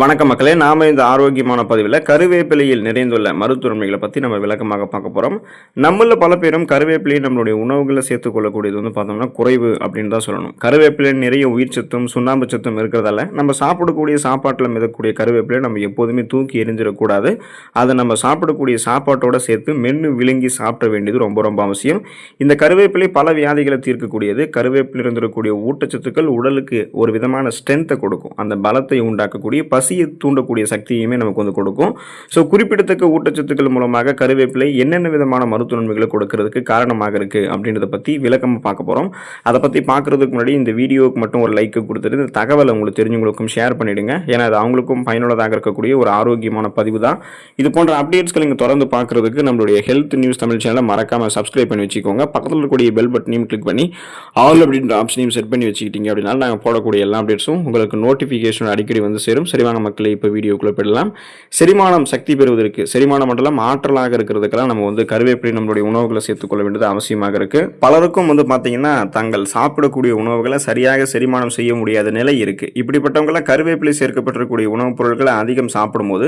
வணக்கம் மக்களே நாம இந்த ஆரோக்கியமான பதிவில் கருவேப்பிலையில் நிறைந்துள்ள மருத்துவமைகளை பற்றி நம்ம விளக்கமாக பார்க்க போகிறோம் நம்மள பல பேரும் கருவேப்பிலையை நம்மளுடைய உணவுகளை சேர்த்துக்கொள்ளக்கூடியது வந்து பார்த்தோம்னா குறைவு அப்படின்னு தான் சொல்லணும். கருவேப்பிலையில் நிறைய உயிர் சத்தும் சுண்ணாம்பு சத்தும் இருக்கிறதால நம்ம சாப்பிடக்கூடிய சாப்பாட்டில் மிதக்கூடிய கருவேப்பிலையை நம்ம எப்போதுமே தூக்கி எரிஞ்சிடக்கூடாது அதை நம்ம சாப்பிடக்கூடிய சாப்பாட்டோட சேர்த்து மென்று விழுங்கி சாப்பிட வேண்டியது ரொம்ப ரொம்ப அவசியம். இந்த கருவேப்பிலை பல வியாதிகளை தீர்க்கக்கூடியது. கருவேப்பிலை இருந்திருக்கக்கூடிய ஊட்டச்சத்துக்கள் உடலுக்கு ஒரு விதமான ஸ்ட்ரென்த்தை கொடுக்கும். அந்த பலத்தை உண்டாக்கக்கூடிய பசியை தூண்டக்கூடிய சக்தியுமே நமக்கு வந்து கொடுக்கும். ஸோ குறிப்பிடத்தக்க ஊட்டச்சத்துக்கள் மூலமாக கருவேப்பிலை என்னென்ன விதமான மருத்துவ நன்மைகளை கொடுக்கறதுக்கு காரணமாக இருக்குது அப்படின்றத பற்றி விளக்கமாக பார்க்க போகிறோம் அதை பற்றி பார்க்குறதுக்கு முன்னாடி இந்த வீடியோவுக்கு மட்டும் ஒரு லைக்கு கொடுத்துட்டு இந்த தகவலை உங்களுக்கு தெரிஞ்சவங்களுக்கும் ஷேர் பண்ணிவிடுங்க ஏன்னா அது அவங்களுக்கும் பயனுள்ளதாக இருக்கக்கூடிய ஒரு ஆரோக்கியமான பதிவு தான். இது போன்ற அப்டேட்ஸ்கள் நீங்கள் தொடர்ந்து பார்க்குறதுக்கு நம்மளுடைய ஹெல்த் நியூஸ் தமிழ் சேனலை மறக்காமல் சப்ஸ்கிரைப் பண்ணி வச்சுக்கோங்க. பக்கத்தில் இருக்கக்கூடிய பெல் பட்டனையும் கிளிக் பண்ணி ஆல் அப்படின்ற ஆப்ஷனையும் செட் பண்ணி வச்சுக்கிட்டீங்க அப்படின்னா நாங்கள் போடக்கூடிய எல்லா அப்டேட்ஸும் உங்களுக்கு நோட்டிஃபிகேஷன் அடிக்கடி வந்து சேரும். சரிவாங்க மக்களை இப்போ வீடியோக்குள்ளே போயிடலாம். செரிமானம் சக்தி பெறுவதற்கு செரிமான மண்டலம் ஆற்றலாக இருக்கிறதுக்கெல்லாம் நம்ம வந்து கருவேப்பிலை நம்மளுடைய உணவுகளை சேர்த்துக்கொள்ள வேண்டியது அவசியமாக இருக்குது பலருக்கும் வந்து பார்த்தீங்கன்னா தங்கள் சாப்பிடக்கூடிய உணவுகளை சரியாக செரிமானம் செய்ய முடியாத நிலை இருக்குது இப்படிப்பட்டவங்களாம் கருவேப்பிலை சேர்க்கப்பட்டிருக்கக்கூடிய உணவுப் பொருட்களை அதிகம் சாப்பிடும்போது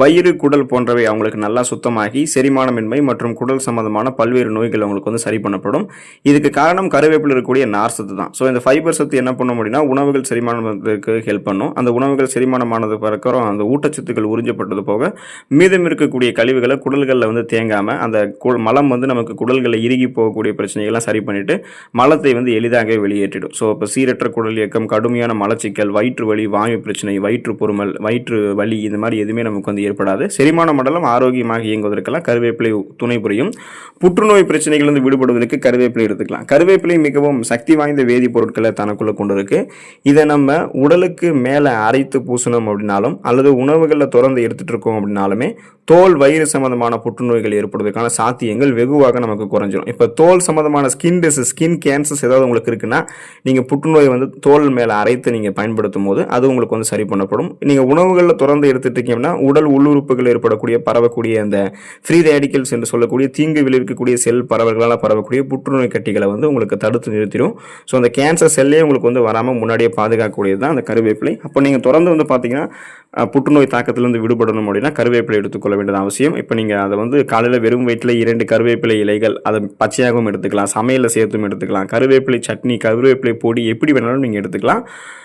வயிறு குடல் போன்றவை அவங்களுக்கு நல்லா சுத்தமாகி செரிமானமின்மை மற்றும் குடல் சம்பந்தமான பல்வேறு நோய்கள் அவங்களுக்கு வந்து சரி பண்ணப்படும். இதுக்கு காரணம் கருவேப்பில் இருக்கக்கூடிய நார் சத்து தான். ஸோ இந்த ஃபைபர் சத்து என்ன பண்ண முடியும்னா உணவுகள் செரிமானத்துக்கு ஹெல்ப் பண்ணும். அந்த உணவுகள் செரிமானமானது பிறக்கிறோம். அந்த ஊட்டச்சத்துக்கள் உறிஞ்சப்பட்டது போக மீதம் இருக்கக்கூடிய கழிவுகளை குடல்களில் வந்து தேங்காமல் அந்த கு- மலம் வந்து நமக்கு குடல்களில் இறுகி போகக்கூடிய பிரச்சனைகள்லாம் சரி பண்ணிவிட்டு மலத்தை வந்து எளிதாக வெளியேற்றிடும். ஸோ இப்போ சீரற்ற குடல் இயக்கம் கடுமையான மலச்சிக்கல் வயிற்று வலி வாயு பிரச்சனை வயிற்று பொறுமல் வயிற்று வலி இந்த மாதிரி எதுவுமே நமக்கு வந்து ஏற்படாது. செரிமான மண்டலம் ஆரோக்கியமாக இயங்குவதற்கெல்லாம் கருவேப்பிலை துணை புரியும். புற்றுநோய் பிரச்சனைகள் வந்து விடுபடுவதற்கு கருவேப்பிலை எடுத்துக்கலாம். கருவேப்பிலை மிகவும் சக்தி வாய்ந்த வேதிப்பொருட்களை தனக்குள்ளே கொண்டு இருக்கு. இதை நம்ம உடலுக்கு மேலே அரைத்து பூசணும் அப்படின்னாலும் அல்லது உணவுகளில் தொடர்ந்து எடுத்துட்டு இருக்கோம் அப்படின்னாலுமே தோல் வயிறு சம்பந்தமான புற்றுநோய்கள் ஏற்படுவதற்கான சாத்தியங்கள் வெகுவாக நமக்கு குறைஞ்சிரும். இப்போ தோல் சம்பந்தமான ஸ்கின் டிசீஸ் ஸ்கின் கேன்சர்ஸ் ஏதாவது உங்களுக்கு இருக்குன்னா நீங்கள் புற்றுநோய் வந்து தோல் மேலே அரைத்து நீங்கள் பயன்படுத்தும் போது அது உங்களுக்கு வந்து சரி பண்ணப்படும். நீங்கள் உணவுகளில் தொடர்ந்து எடுத்துட்டு இருக்கீங்கன்னா உடல் உள்ளுறுப்புகள் ஏற்படக்கூடிய பரவக்கூடிய அந்த ஃப்ரீ ரேடிக்கல்ஸ் என்று சொல்லக்கூடிய தீங்கு விளைவிக்கக்கூடிய செல் பரவல்களால் பரவக்கூடிய புற்றுநோய் கட்டிகளை வந்து உங்களுக்கு தடுத்து நிறுத்திடும். ஸோ அந்த கேன்சர் செல்லே உங்களுக்கு வந்து வராமல் முன்னாடியே பாதுகாக்கக்கூடியது தான் அந்த கருவேப்பிலை. அப்போ நீங்கள் தொடர்ந்து வந்து பார்த்தீங்கன்னா அப்படின்னா புற்றுநோய் தாக்கத்திலிருந்து விடுபடணும் அப்படின்னா கருவேப்பிலை எடுத்துக்கொள்ள வேண்டியது அவசியம். இப்போ நீங்கள் அதை வந்து காலையில் வெறும் வயிற்றில் இரண்டு கருவேப்பிலை இலைகள் அதை பச்சையாகவும் எடுத்துக்கலாம். சமையலில் சேர்த்தும் எடுத்துக்கலாம். கருவேப்பிலை சட்னி கருவேப்பிலை பொடி எப்படி வேணாலும் நீங்கள் எடுத்துக்கலாம்.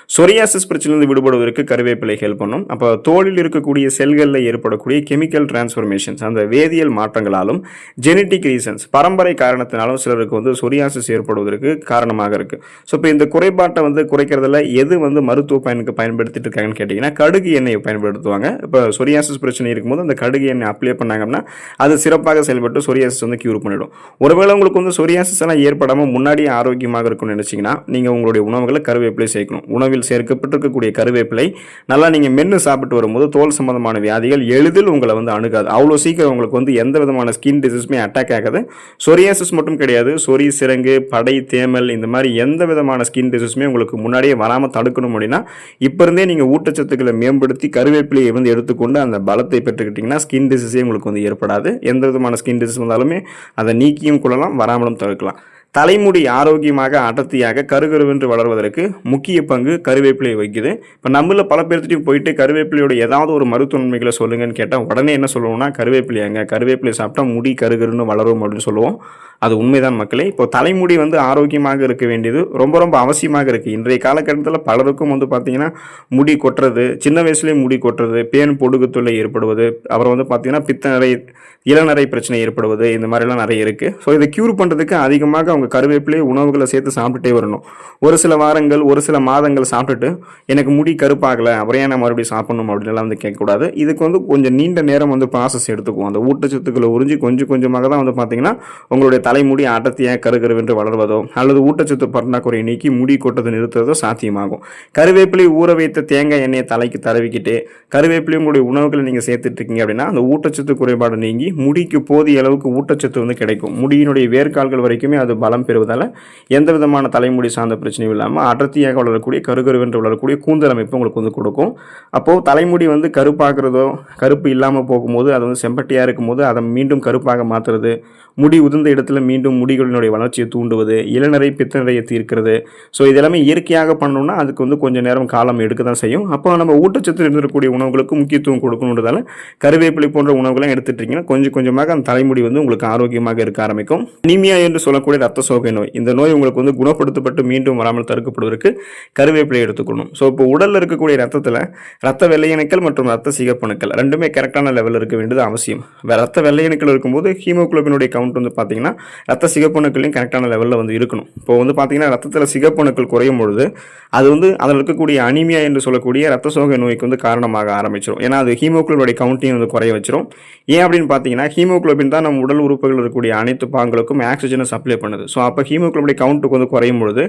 சொரியாசிஸ் பிரச்சனையிலிருந்து விடுபடுவதற்கு கருவேப்பிலை ஹெல்ப் பண்ணும். அப்போ தோலில் இருக்கக்கூடிய செல்களில் ஏற்படக்கூடிய கெமிக்கல் டிரான்ஸ்ஃபர்மேஷன்ஸ் அந்த வேதியியல் மாற்றங்களாலும் ஜெனட்டிக் ரீசன்ஸ் பரம்பரை காரணத்தினாலும் சிலருக்கு வந்து சொரியாசிஸ் ஏற்படுவதற்கு காரணமாக இருக்குது ஸோ இப்போ இந்த குறைபாட்டை வந்து குறைக்கிறதுல எது வந்து மருத்துவ பயனுக்கு பயன்படுத்திட்டு இருக்காங்கன்னு கேட்டிங்கன்னா கடுகு எண்ணெயை பயன்படுத்துவாங்க. இப்போ சொரியாசிஸ் பிரச்சனை இருக்கும்போது அந்த கடுகு எண்ணெய் அப்ளை பண்ணாங்கன்னா அது சிறப்பாக செயல்பட்டு சொரியாசிஸ் வந்து க்யூர் பண்ணிடும். ஒருவேளை உங்களுக்கு வந்து சொரியாசிஸ் எல்லாம் ஏற்படாமல் முன்னாடியே ஆரோக்கியமாக இருக்கும்னு நினச்சிங்கன்னா நீங்கள் உங்களுடைய உணவுகளை கருவேப்பிலை சேர்க்கணும். உணவு உணவில் சேர்க்கப்பட்டிருக்கக்கூடிய கருவேப்பிலை. நல்லா நீங்கள் மென்று சாப்பிட்டு வரும்போது தோல் சம்பந்தமான வியாதிகள் எளிதில் உங்களை வந்து அணுகாது. அவ்வளோ சீக்கிரம் உங்களுக்கு வந்து எந்த விதமான ஸ்கின் டிசீஸுமே அட்டாக் ஆகாது. சொரியாசிஸ் மட்டும் கிடையாது. சொரி சிறங்கு படை தேமல் இந்த மாதிரி எந்த விதமான ஸ்கின் டிசீஸுமே உங்களுக்கு முன்னாடியே வராமல் தடுக்கணும் அப்படின்னா இப்போ இருந்தே நீங்கள் ஊட்டச்சத்துக்களை மேம்படுத்தி கருவேப்பிலையை வந்து எடுத்துக்கொண்டு அந்த பலத்தை பெற்றுக்கிட்டிங்கன்னா ஸ்கின் டிசீஸே உங்களுக்கு வந்து ஏற்படாது. எந்த விதமான ஸ்கின் டிசீஸ் வந்தாலுமே அதை நீக்கியும் கொள்ளலாம் வராமலும் தடுக்கலாம். தலைமுடி ஆரோக்கியமாக அடர்த்தியாக கருகருவென்று வளர்வதற்கு முக்கிய பங்கு கருவேப்பிலை வகிக்குது. இப்போ நம்மள பல பேர்த்திட்டையும் போயிட்டு கருவேப்பிலையோட ஏதாவது ஒரு மருத்துவன்மைகளை சொல்லுங்கன்னு கேட்டால் உடனே என்ன சொல்லுவோம்னா கருவேப்பிலையாங்க கருவேப்பிலை சாப்பிட்டா முடி கருகருன்னு வளரும் அப்படின்னு சொல்லுவோம். அது உண்மைதான் மக்களே. இப்போ தலைமுடி வந்து ஆரோக்கியமாக இருக்க வேண்டியது ரொம்ப ரொம்ப அவசியமாக இருக்குது இன்றைய காலகட்டத்தில் பலருக்கும் வந்து பார்த்திங்கன்னா முடி கொட்டுறது சின்ன வயசுலேயே முடி கொட்டுறது பேன் பொடுகு தொல்லை ஏற்படுவது அப்புறம் வந்து பார்த்தீங்கன்னா பித்தநரை இளநரை பிரச்சனை ஏற்படுவது இந்த மாதிரிலாம் நிறைய இருக்குது ஸோ இதை க்யூர் பண்ணுறதுக்கு அதிகமாக அவங்க கருவேப்பிலை உணவுகளை சேர்த்து சாப்பிட்டுட்டே வரணும். ஒரு சில வாரங்கள் ஒரு சில மாதங்கள் சாப்பிட்டுட்டு எனக்கு முடி கருப்பாகலை அப்புறம் ஏன் நான் மறுபடியும் சாப்பிடணும் அப்படின்லாம் வந்து கேட்கக்கூடாது. இதுக்கு வந்து கொஞ்சம் நீண்ட நேரம் வந்து ப்ராசஸ் எடுத்துக்கும் அந்த ஊட்டச்சத்துக்களை உறிஞ்சி கொஞ்சம் கொஞ்சமாக தான் வந்து பார்த்தீங்கன்னா உங்களுடைய தலைமுடி அடர்த்தியாக கருகருவென்று வளர்வதோ அல்லது ஊட்டச்சத்து பற்றாக்குறையை நீக்கி முடி கொட்டது நிறுத்துறதோ சாத்தியமாகும். கருவேப்பிலை ஊற வைத்த தேங்காய் எண்ணெயை தலைக்கு தடவிக்கிட்டு கருவேப்பிலையும் உங்களுடைய உணவுகளை நீங்கள் சேர்த்துட்டு இருக்கீங்க அப்படின்னா அந்த ஊட்டச்சத்து குறைபாடு நீங்கி முடிக்கு போதிய அளவுக்கு ஊட்டச்சத்து வந்து கிடைக்கும். முடியினுடைய வேர்க்கால்கள் வரைக்குமே அது பலம் பெறுவதால் எந்த விதமான தலைமுடி சார்ந்த பிரச்சனையும் இல்லாமல் அடர்த்தியாக வளரக்கூடிய கருகருவென்று வளரக்கூடிய கூந்தல் அமைப்பு உங்களுக்கு வந்து கொடுக்கும். அப்போது தலைமுடி வந்து கருப்பாகிறதோ கருப்பு இல்லாமல் போகும்போது அது வந்து செம்பட்டியாக இருக்கும்போது அதை மீண்டும் கருப்பாக மாற்றுறது முடி உதிர்ந்த இடத்துல மீண்டும் முடிகளினுடைய வளர்ச்சியை தூண்டுவது இளநரை பித்தநரையை தீர்க்கிறது. ஸோ இதெல்லாமே இயற்கையாக பண்ணணும்னா அதுக்கு வந்து கொஞ்சம் நேரம் காலம் எடுக்க தான் செய்யும். அப்போ நம்ம ஊட்டச்சத்து இருந்திருக்கக்கூடிய உணவுகளுக்கு முக்கியத்துவம் கொடுக்கணுன்றதால கருவேப்பிலை போன்ற உணவுகள்லாம் எடுத்துட்டீங்கன்னா கொஞ்சம் கொஞ்சமாக அந்த தலைமுடி வந்து உங்களுக்கு ஆரோக்கியமாக இருக்க ஆரம்பிக்கும். நீமியா என்று சொல்லக்கூடிய ரத்த சோகை நோய். இந்த நோய் உங்களுக்கு வந்து குணப்படுத்தப்பட்டு மீண்டும் வராமல் தடுக்கப்படுவதற்கு கருவேப்பிலை எடுத்துக்கணும் ஸோ இப்போ உடலில் இருக்கக்கூடிய ரத்தத்தில் ரத்த வெள்ளையணுக்கள் மற்றும் ரத்த சிகப்பணுக்கள் ரெண்டுமே கரெக்டான லெவலில் இருக்க வேண்டியது அவசியம். ரத்த வெள்ளையணுக்கள் இருக்கும்போது ஹீமோகுளோபினுடைய கவுண்ட் வந்து பார்த்தீங்கன்னா ரத்த சிகப்பணுக்களையும் கரெக்டான லெவலில் வந்து இருக்கணும். இப்போ வந்து பார்த்தீங்கன்னா ரத்தத்தில் சிகப்பணுக்கள் குறையும் பொழுது அது வந்து அதில் இருக்கக்கூடிய அனிமியா என்று சொல்லக்கூடிய ரத்த சோகை நோய்க்கு வந்து காரணமாக ஆரம்பிச்சிடும் ஏன்னா அது ஹீமோகுளோபினுடைய கவுண்ட்டையும் வந்து குறைய வச்சிரும். ஏன் அப்படின்னு பார்த்தீங்கன்னா ஹீமோகுளோபின் தான் நம்ம உடல் உறுப்புகள் இருக்கக்கூடிய அனைத்து பாங்களுக்கும் ஆக்சிஜனை சப்ளை பண்ணுது. ஸோ அப்போ ஹீமோகுளோபின் கவுண்ட்டுக்கு வந்து குறையும் பொழுது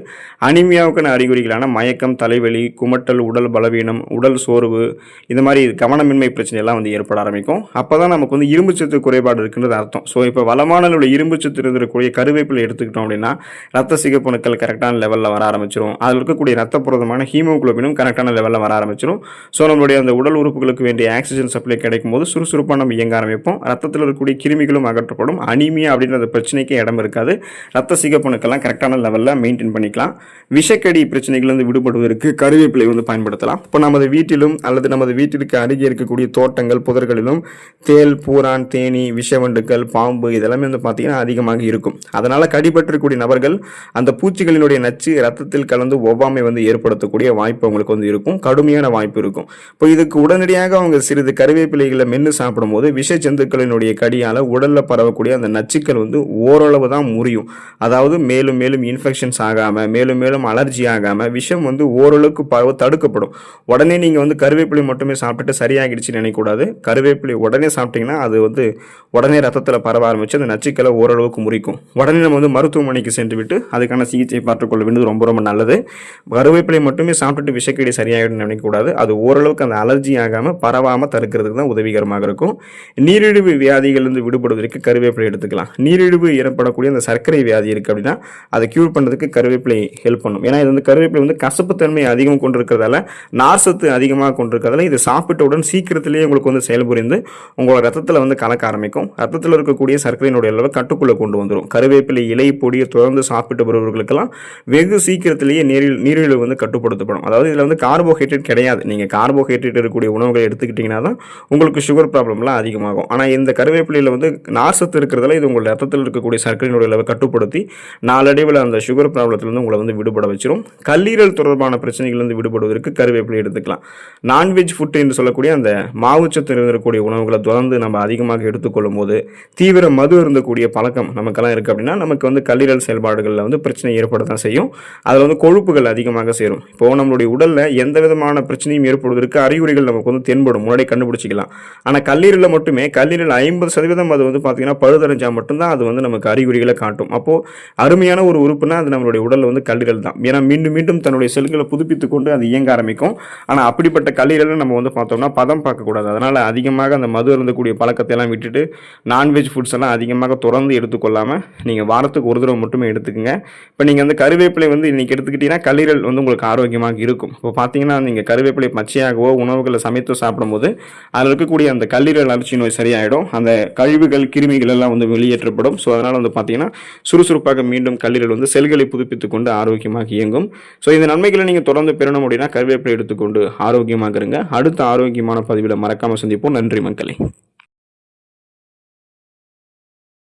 அனிமியாவுக்கான அறிகுறிகளான மயக்கம் தலைவலி குமட்டல் உடல் பலவீனம் உடல் சோர்வு இந்த மாதிரி கவனமின்மை பிரச்சனை எல்லாம் வந்து ஏற்பட ஆரம்பிக்கும். அப்போ தான் நமக்கு வந்து இரும்பு சத்து குறைபாடு இருக்குன்றது அர்த்தம். ஸோ இப்போ வளமான இரும்பு சுத்து இருந்திருக்கக்கூடிய கருவேப்பிலை எடுத்துக்கிட்டோம் அப்படின்னா ரத்த சிகப்பணுக்கள் கரெக்டான லெவலில் வர ஆரம்பிச்சிடும் அதில் இருக்கக்கூடிய ரத்த புரதமான ஹீமோகுளோபினும் கரெக்டான லெவலில் வர ஆரம்பிச்சிடும் ஸோ நம்மளுடைய அந்த உடல் உறுப்புகளுக்கு வேண்டிய ஆக்சிஜன் சப்ளை கிடைக்கும் போது சுறுசுறுப்பாக நம்ம இயங்க ஆரம்பிப்போம். ரத்தத்தில் இருக்கக்கூடிய கிருமிகளும் அகற்றப்படும். அனிமியா அப்படின்ற அந்த பிரச்சனைக்கு இடம் இருக்காது. ரத்த சிகப்பணுக்கெல்லாம் கரெக்டான லெவலில் மெயின்டைன் பண்ணிக்கலாம். விஷக்கடி பிரச்சனைகள்லேருந்து விடுபடுவதற்கு கருவேப்பிலை வந்து பயன்படுத்தலாம். இப்போ நமது வீட்டிலும் அல்லது நமது வீட்டிற்கு அருகே இருக்கக்கூடிய தோட்டங்கள் புதர்களிலும் தேல் பூரான் தேனி விஷவண்டுகள் பாம்பு இதெல்லாமே வந்து பார்த்தீங்கன்னா அதிகமாக இருக்கும். அதனால் கடிபட்டிருக்கக்கூடிய நபர்கள் அந்த பூச்சிகளினுடைய நச்சு ரத்தத்தில் கலந்து ஒவ்வாமை வந்து ஏற்படுத்தக்கூடிய வாய்ப்பு அவங்களுக்கு வந்து இருக்கும். கடுமையான வாய்ப்பு இருக்கும். இப்போ இதுக்கு உடனடியாக அவங்க சிறிது கருவேப்பிலைகளை மென்று சாப்பிடும்போது விஷ ஜந்துக்களினுடைய கடியால் உடலில் பரவக்கூடிய அந்த நச்சுக்கள் வந்து ஓரளவு தான் முறியும். அதாவது மேலும் மேலும் இன்ஃபெக்ஷன்ஸ் ஆகாமல் மேலும் மேலும் அலர்ஜி ஆகாமல் விஷம் வந்து ஓரளவுக்கு பரவ தடுக்கப்படும். உடனே நீங்கள் வந்து கருவேப்பிலை மட்டுமே சாப்பிட்டுட்டு சரியாகிடுச்சுன்னு நினைக்கக்கூடாது. கருவேப்பிலை உடனே சாப்பிட்டீங்கன்னா அது வந்து உடனே ரத்தத்தில் பரவ ஆரம்பிச்சு அந்த நச்சு நச்சுக்களை ஓரளவுக்கு முறிக்கும். உடனே நம்ம வந்து மருத்துவமனைக்கு சென்று விட்டு அதுக்கான சிகிச்சை பார்த்துக்கொள்ள வேண்டியது ரொம்ப ரொம்ப நல்லது. கருவேப்பிலை மட்டுமே சாப்பிட்டுட்டு விஷக்கடி சரியாகிடும் நினைக்கக்கூடாது. அது ஓரளவுக்கு அந்த அலர்ஜி ஆகாமல் பரவாமல் தடுக்கிறதுக்கு தான் உதவிகரமாக இருக்கும். நீரிழிவு வியாதிகளிலிருந்து விடுபடுவதற்கு கருவேப்பிலை எடுத்துக்கலாம். நீரிழிவு ஏற்படக்கூடிய அந்த சர்க்கரை வியாதி இருக்குது அப்படின்னா அதை க்யூர் பண்ணுறதுக்கு கருவேப்பிலை ஹெல்ப் பண்ணும். ஏன்னா இது வந்து கருவேப்பிலை வந்து கசப்புத்தன்மை அதிகம் கொண்டிருக்கிறதால நார்சத்து அதிகமாக கொண்டிருக்கிறதால இது சாப்பிட்டவுடன் சீக்கிரத்திலேயே உங்களுக்கு வந்து செயல்புரிந்து உங்களோட ரத்தத்தில் வந்து கலக்க ஆரம்பிக்கும். ரத்தத்தில் இருக்கக்கூடிய சர்க்கரையினுடைய அளவை கட்டுக்குள்ளே கொண்டு வந்துடும் கருவேப்பிலை இலை பொடியை தொடர்ந்து சாப்பிட்டு வருபவர்களுக்கெல்லாம் வெகு சீக்கிரத்திலேயே நீரில் நீரிழிவு வந்து கட்டுப்படுத்தப்படும். அதாவது இதில் வந்து கார்போஹைட்ரேட் கிடையாது. நீங்கள் கார்போஹைட்ரேட் இருக்கக்கூடிய உணவுகளை எடுத்துக்கிட்டிங்கன்னா தான் உங்களுக்கு சுகர் ப்ராப்ளம்லாம் அதிகமாகும். ஆனால் இந்த கருவேப்பிலையில் வந்து நார்சத்து இருக்கிறதால இது உங்கள் ரத்தத்தில் இருக்கக்கூடிய சர்க்கரையினுடைய அளவை கட்டுப்படுத்தி நாளடைவில் அந்த சுகர் ப்ராப்ளத்திலேருந்து உங்களை வந்து விடுபட வச்சிடும் கல்லீரல் தொடர்பான பிரச்சனைகள்லேருந்து விடுபடுவதற்கு கருவேப்பிலை எடுத்துக்கலாம். நான்வெஜ் ஃபுட் என்று சொல்லக்கூடிய அந்த மாவுச்சத்து இருக்கக்கூடிய உணவுகளை தொடர்ந்து நம்ம அதிகமாக எடுத்துக்கொள்ளும் போது தீவிர மது இருந்து இருந்தக்கூடிய பழக்கம் நமக்கெல்லாம் இருக்குது அப்படின்னா நமக்கு வந்து கல்லீரல் செயல்பாடுகளில் வந்து பிரச்சனை ஏற்பட தான் செய்யும். அதில் வந்து கொழுப்புகள் அதிகமாக சேரும். இப்போ நம்மளுடைய உடலில் எந்த விதமான பிரச்சனையும் ஏற்படுவதற்கு அறிகுறிகள் நமக்கு வந்து தென்படும். முன்னாடி கண்டுபிடிச்சிக்கலாம். ஆனால் கல்லீரலில் மட்டுமே கல்லீரல் ஐம்பது சதவீதம் அது வந்து பார்த்தீங்கன்னா பழுதடைஞ்சால் மட்டும்தான் அது வந்து நமக்கு அறிகுறிகளை காட்டும். அப்போது அருமையான ஒரு உறுப்புனா அது நம்மளுடைய உடலில் வந்து கல்லீரல் தான். ஏன்னா மீண்டும் மீண்டும் தன்னுடைய செல்களை புதுப்பித்து கொண்டு அது இயங்க ஆரம்பிக்கும். ஆனால் அப்படிப்பட்ட கல்லீரலை நம்ம வந்து பார்த்தோம்னா பதம் பார்க்கக்கூடாது அதனால் அதிகமாக அந்த மது இருந்தக்கூடிய பழக்கத்தை எல்லாம் விட்டுட்டு நான்வெஜ் ஃபுட்ஸ் எல்லாம் அதிகமாக தொடர்ந்து எடுத்துக்கொள்ளாமல் நீங்கள் வாரத்துக்கு ஒரு தடவை மட்டுமே எடுத்துக்கோங்க. இப்போ நீங்கள் வந்து கருவேப்பிலை வந்து இன்றைக்கி எடுத்துக்கிட்டீங்கன்னா கல்லீரல் வந்து உங்களுக்கு ஆரோக்கியமாக இருக்கும். இப்போ பார்த்தீங்கன்னா நீங்கள் கருவேப்பிலை பச்சையாகவோ உணவுகளை சமைத்து சாப்பிடும்போது அதில் இருக்கக்கூடிய அந்த கல்லீரல் அலர்ச்சி நோய் சரியாயிடும். அந்த கழிவுகள் கிருமிகள் எல்லாம் வந்து வெளியேற்றப்படும். ஸோ அதனால் வந்து பார்த்தீங்கன்னா சுறுசுறுப்பாக மீண்டும் கல்லீரல் வந்து செல்களை புதுப்பித்து கொண்டு ஆரோக்கியமாக இயங்கும். ஸோ இந்த நன்மைகளை நீங்கள் தொடர்ந்து பெறணும் அப்படின்னா கருவேப்பிலை எடுத்துக்கொண்டு ஆரோக்கியமாக இருங்க. அடுத்த ஆரோக்கியமான பதிவில் மறக்காமல் சந்திப்போம். நன்றி மக்களே.